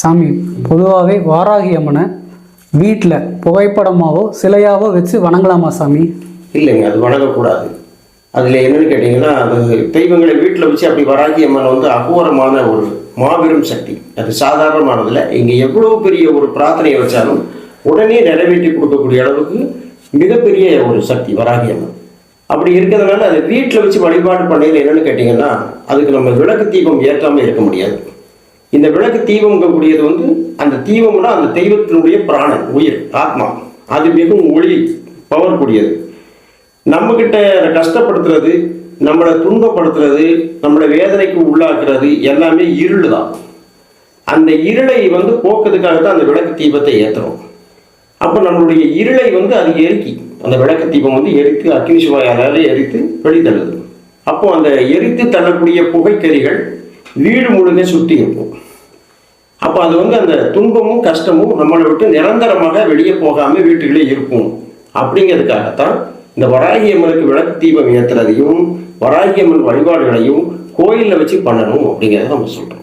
சாமி பொதுவாகவே வாராகி அம்மனை வீட்டில் புகைப்படமாவோ சிலையாவோ வச்சு வணங்கலாமா சாமி? இல்லைங்க அது வணங்கக்கூடாது. அதில் என்னன்னு கேட்டிங்கன்னா அது தெய்வங்களை வீட்டில் வச்சு அப்படி வராகி அம்மன் வந்து அகோரமான ஒரு மாபெரும் சக்தி. அது சாதாரணமானதில் இங்கே எவ்வளோ பெரிய ஒரு பிரார்த்தனையை வச்சாலும் உடனே நிறைவேற்றி கொடுக்கக்கூடிய அளவுக்கு மிகப்பெரிய ஒரு சக்தி வராகி அம்மன். அப்படி இருக்கிறதுனால அதை வீட்டில் வச்சு வழிபாடு பண்ணது என்னென்னு கேட்டிங்கன்னா அதுக்கு நம்ம விளக்கு தீபம் ஏற்றாமல் இருக்க முடியாது. இந்த விளக்கு தீபம்ங்கக்கூடியது வந்து அந்த தீபம்னா அந்த தெய்வத்தினுடைய பிராணன் உயிர் ஆத்மா. அது மிகவும் ஒளி பவர் கூடியது. நம்மக்கிட்ட கஷ்டப்படுத்துறது நம்மளை துன்பப்படுத்துறது நம்மளை வேதனைக்கு உள்ளாக்குறது எல்லாமே இருள் தான் அந்த இருளை வந்து போக்குறதுக்காக தான் அந்த விளக்கு தீபத்தை ஏற்றுறோம் அப்போ நம்மளுடைய இருளை வந்து அது எரிக்கி அந்த விளக்கு தீபம் வந்து எரித்து அக்னிசிவாயால் எரித்து வெளித்தள்ளுது அப்போ அந்த எரித்து தள்ளக்கூடிய புகைக்கரிகள் வீடு முழுங்க சுற்றி இருக்கும் அப்போ அது வந்து அந்த துன்பமும் கஷ்டமும் நம்மளை விட்டு நிரந்தரமாக வெளியே போகாமல் வீட்டுக்குள்ளே இருக்கும். அப்படிங்கிறதுக்காகத்தான் இந்த வராகி அம்மனுக்கு விளக்கு தீபம் ஏற்றுறதையும் வராகி அம்மன் வழிபாடுகளையும் கோயிலில் வச்சு பண்ணணும் அப்படிங்கிறத நம்ம சொல்கிறோம்